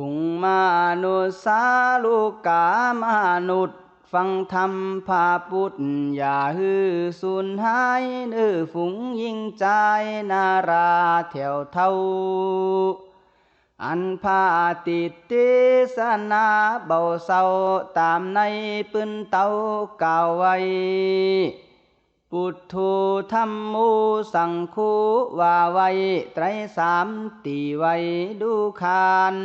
ฝูงมานุษย์สาลูกกามนุษย์ ฟังธรรมพาพุทธอย่าฮือสูญหายเนื้อฝูงยิ่งใจนาราแถวเท่า อันพาติดเทศนาเบาเศร้าตามในปืนเตาก่าวไว้ ปุถทูธรรมูสังคูว่าไว้ไตรสามตีไว้ดูคาน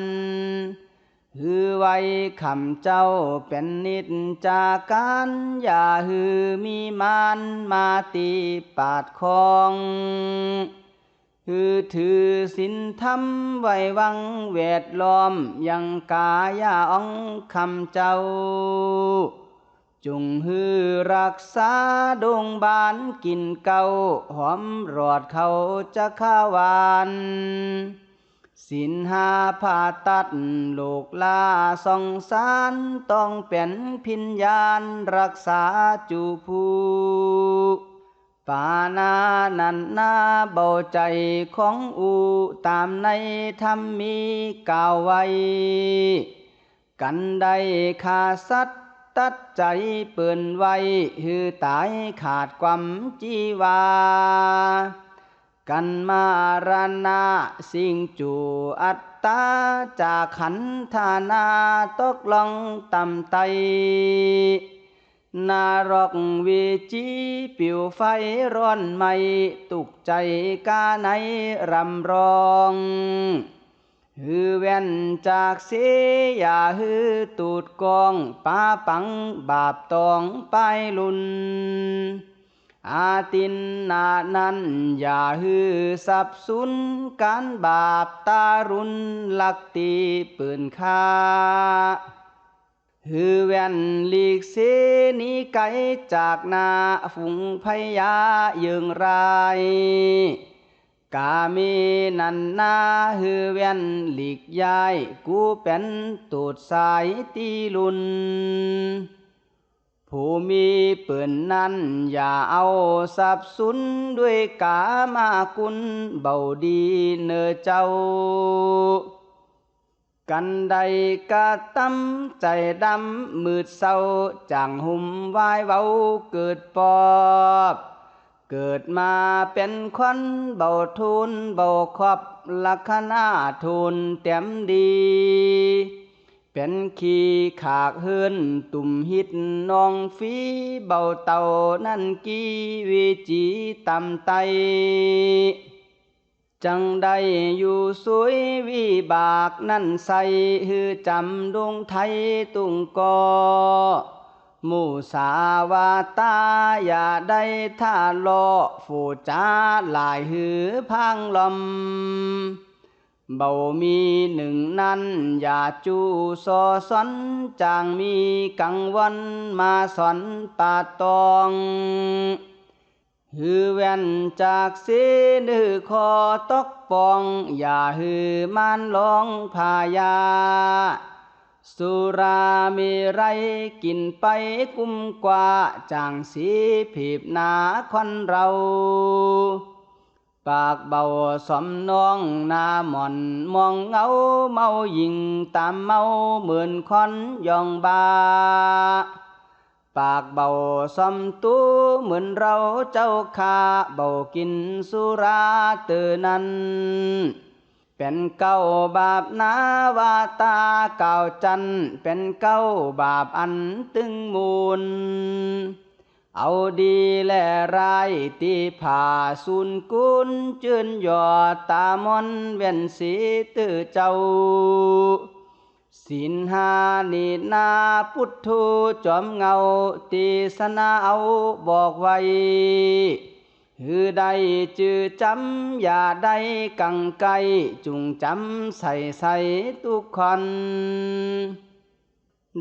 ฮือไว้คำเจ้าเป็นนิจจากการอย่าฮือมีมานมาตีปาดคองคือถือสินธรรมไว้วังเวดล้อมยังกายาองคำเจ้า จุงฮือรักษาดงบานกินเก่าหอมรอดเขาจะข้าวานสินหาผ่าตัดโลกลาสองสารต้องเป็นพิญญาณรักษาจูผู้ปานานันนาเบาใจของอูตามในธรรมมีกล่าวไว้ กันได้ขาสัตว ตัดใจเปื่นไว้ฮือตายขาดความจีวา กันมารณาสิ่งจูอัตตาจากขันธานาตกลงตำไตนารกวิจีปิวไฟร้อนไม่ตุกใจกาในรำร้อง ฮือแว่นจากเสียอย่าฮือตูดกองป้าปังบาปตองไปลุน อาตินนานั้นอย่าฮือสับสุนการบาปตารุนลักตีปืนค่าฮือแว่นหลีกเสนีไกลจากนาฝูงพยาเยิงราย กามีนันนาฮือแว่นหลีกย้าย กูเป็นตูดสายตีลุน ผู้มีปืนนั้น อย่าเอาสับสุนด้วยกามากุลเบาดีเนอเจ้า กันใดกะตั้มใจดำมืดเศร้าจางหุ่มวายเว้าเกิดปอบ เกิดมาเป็นคนเบาทุนเบาขอบลักษณะทุนเต็มดี เป็นขี้ขากเฮือนตุ่มหิดนองฟีเบาเต่านั่นกีวิจีตำไต จังได้อยู่สวยวิบากนั่นใส ฮือจำดวงไทยตุงกอ มูสาวาตาอย่าได้ท่าโลฝูจ้าหลายหือพังลมเบามีหนึ่งนั้น อย่าจูซอสอนจางมีกังวันมาสอนปาตองฮือแว่นจากเสนือคอตกปอง อย่าฮือมันลองพายา สุรามีไรกินไปกุมกว่าจางสีผีบหนาควันเรา ปากเบาสมน้องหน้าหม่อนมองเงาเมายิงตามเมาเหมือนคอนยองบา ปากเบาสมตู้เหมือนเราเจ้าขาเบากินสุราเตือนั้น เป็นเก้าบาปนาวาตาเก่าจัน เป็นเก้าบาปอันตึงมูล เอาดีและร้ายตีผ่าสุนกุลจืนหยอดตามอนเวียนสีตื้อเจ้าสินหานีนาพุทธูจอมเงาตีสนาเอาบอกไว้ ฮือใดจือจำอย่าได้กังไกจุงจำใส่ใส่ทุกคน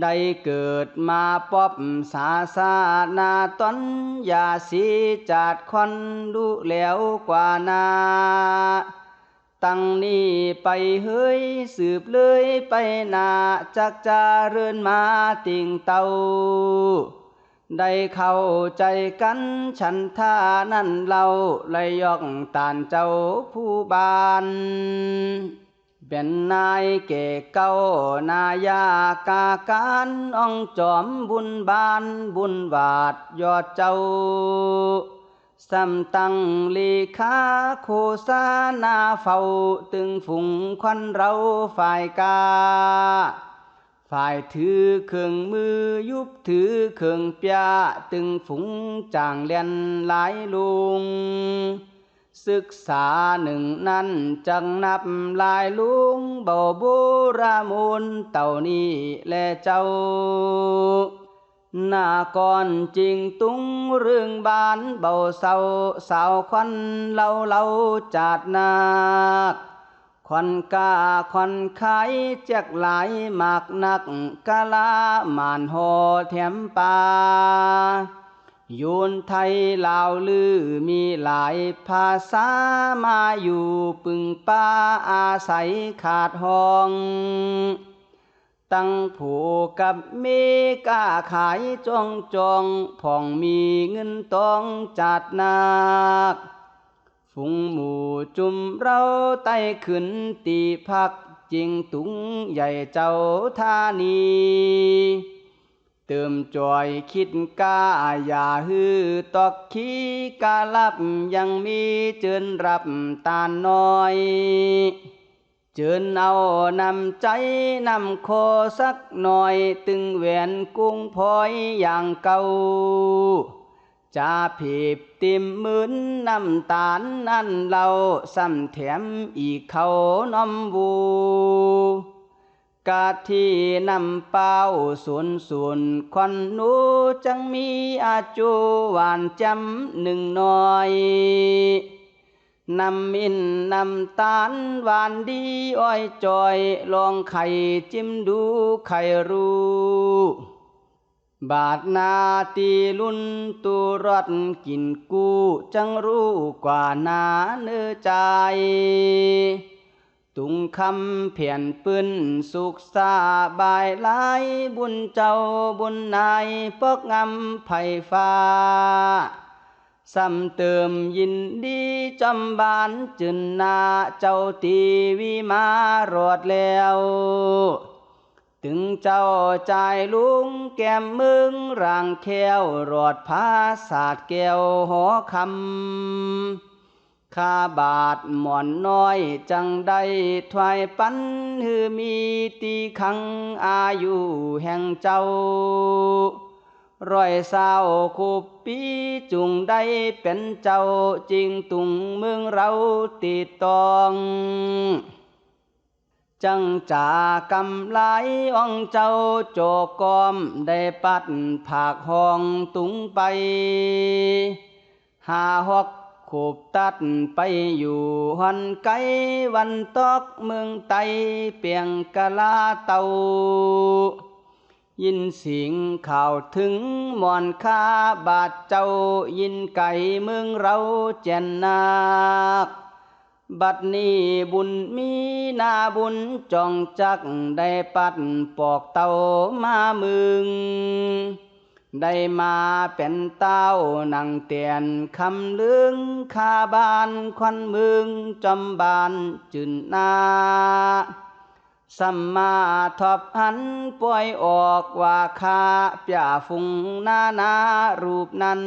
ได้เกิดมาปอบสาสานาตอนอย่าสีจัดคอนดูแล้วกว่านาตั้งนี้ไปเฮ้ยสืบเลยไปนาจักจาเรือนมาติ่งเตา ได้เข้าใจกันฉันท่านั่นเราเลยยอกตานเจ้าผู้บานเป็นนายเก่เก้านายากาการอ่องจอมบุญบานบุญบาทยอดเจ้าสำตังลีคาโคสานาเฝ้าตึงฝุงควันเราฝ่ายกา ฝ่ายถือเครื่องมือยุบถือเครื่องเปียตึงฝุงจางเลียนหลายลุง ศึกษาหนึ่งนั้นจังนับลายลุงเบาบุรามูลเต่านี้และเจ้าหน้าก่อนจริงตุงเรื่องบานเบาเศร้าสาวควันเล่าเล่าจัดนัก ควันกาควันไขเจ็กหลายมากนักกะลามานหอแถมปายูนไทยลาวลือมีหลายภาษามาอยู่ปึงป้าอาศัยขาดห้อง ตั้งผูกกับเมกาขายจองจองผ่องมีเงินต้องจัดนัก ฝูงหมู่จุ่มเราไต้ขึ้นตีพักจิงตุงใหญ่เจ้าธานี เติมจอยคิดกาอย่าฮือตอกขี้กาลับยังมีเจินรับตาน้อยเจิญเอานำใจนำโคสักหน่อย ตึงแหวนกุ้งพลอยอย่างเก่า จะผีบติมมืนน้ำตาลนั่นเราซ้ำแถมอีกเขาน้อมบูกาที่นำเป้าส่วนส่วนควันนูจังมีอาจูหวานจำหนึ่งหน่อยนำมินนำตาลหวานดีอ้อยจอย ลองไข่จิ้มดูไข่รู้ บาทนาตีลุนตูรอดกินกู้จังรู้กว่านาเนื้อใจ ตุงคำเพียนปืนสุขสาบายหลายบุญเจ้าบุญนายปกงำไผ่ฟ้าซ้ำเติมยินดีจำบานจึนนาเจ้าตีวิมารอดแล้ว ถึงเจ้าใจลุงแก้มมึงร่างแควรอดพาศาสตร์แก้วหอคำข้าบาทหมอนน้อยจังได้ถวายปันฮือมีตีขังอายุแห่งเจ้าร้อยสาวคูปีจุงได้เป็นเจ้าจริงตุงเมืองเราติดตอง จังจากำลอ่องเจ้าโจกอมได้ปัดผากห้องตุงไป หาหอกขบตัดไปอยู่หันไกวันตอกเมืองไตเปียงกะลาเตายินเสียงข่าวถึงมอนคาบาดเจ้ายินไก่เมืองเราเจนนาค บัดนี้บุญมีนาบุญจองจักได้ปัดปอกเต้ามามึง ได้มาเป็นเต้านังเตียนคำลึงคาบานควันมึงจำบานจุนนาสัมมาทบหันป่วยออกว่าคาเปียฟุงนานารูปนั้น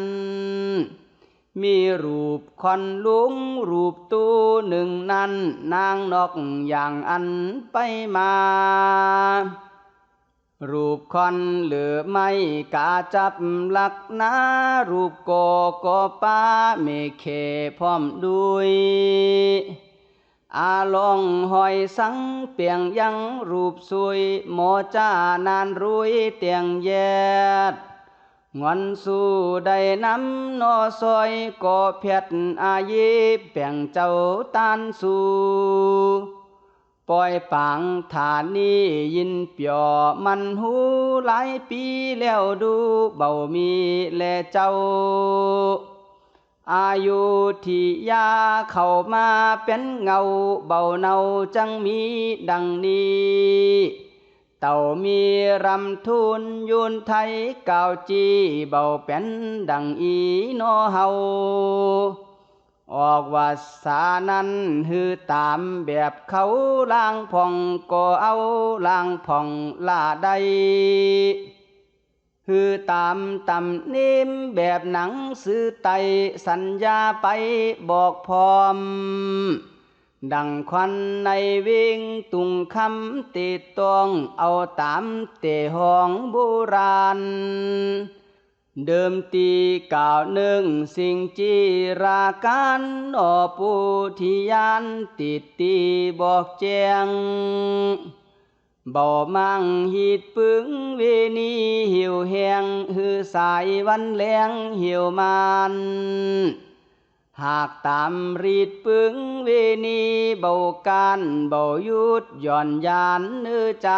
มีรูปคอนลุงรูปตู้หนึ่งนั้น นางนกอย่างอันไปมา รูปคอนเหลือไม่กาจับหลักนารูปโกโกป้าเมเคพร้อมด้วยอาลองหอยสังเปียงยังรูปสวยหมอจ้านานรุยเตียงแยด งอนสู้ได้น้ำนอซอยก่อเพียดอายีเปียงเจ้าตานสู้ปล่อยปังฐานนี้ยินเปียมันหูหลายปีแล้วดูเบามีแลเจ้า อายุที่ยาเข้ามาเป็นเงาเบาเนาจังมีดังนี้ เต่ามีรำทุนยุนไทยเก่าจีเบาเป็นดังอีโนเฮาออกว่าสานั้นฮือตามแบบเขาล่างผ่องก็เอาล่างผ่องลาใดฮือตามตำนิ่มแบบหนังสือไตสัญญาไปบอกพร้อม ดังควันในวิ่งตุงคำติดตองเอาตามเตห้องโบราณ เดิมตีกล่าวหนึ่งสิ่งจีราการอปูทิยานติดตีบอกแจงบ่มังหิดปึงเวนีหิวแหงหือสายวันแรงหิวมัน หากตามรีดปึงเวนีเบาการเบายุดย่อนยานเนื้อใจ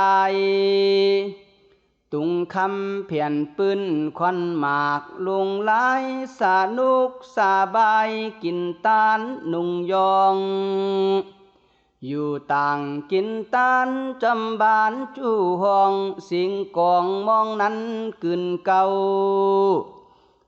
ตุงคำเพียนปืนควันหมากลุงลายสนุกสบายกินตานนุ่งยอง อยู่ต่างกินตานจำบานจูห้อง สิงกองมองนั้นกึนเก่า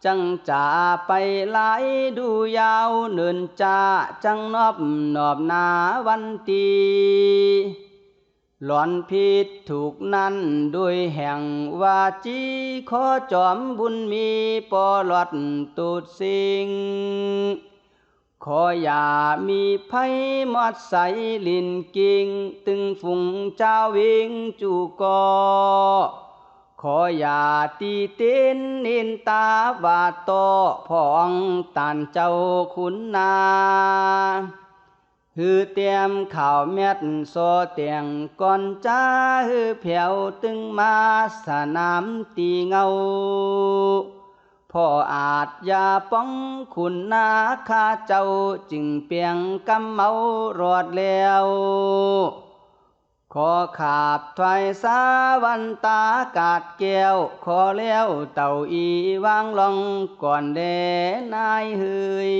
วีนีเก่าหลังปล่อยผ้าปุดทั้งราแข่งอ่องเจ้าสืบสืบต่อมาเนื้อหูตีเงากาตำเป็นเอาเบาลาจังจ่าไปหลดูยาวเนินจ่าจังนอบนอบนาวันตีหลอนผิดถูกนั้นด้วยแห่งวาจีขอจอมบุญมีปอหลอดตูดสิง ขออย่ามีไพ่มอดใสลินกิง ตึงฝุ่งเจ้าวิงจูกอ ขออย่าตีต้นนินตาบาดโตพองตันเจ้าคุณนาฮือเตรียมข่าวเม็ดโซเตียงก่อนจ้าฮือแผ่วตึงมาสนามตีเงาพ่ออาจอย่าป้องคุณนาข้าเจ้าจึงเปียงกำเมารอดแล้ว ขอขาบถวายสาวันตากาดแก้ว ขอเลี้ยวเต่าอีวางลงก่อนเดนายเฮย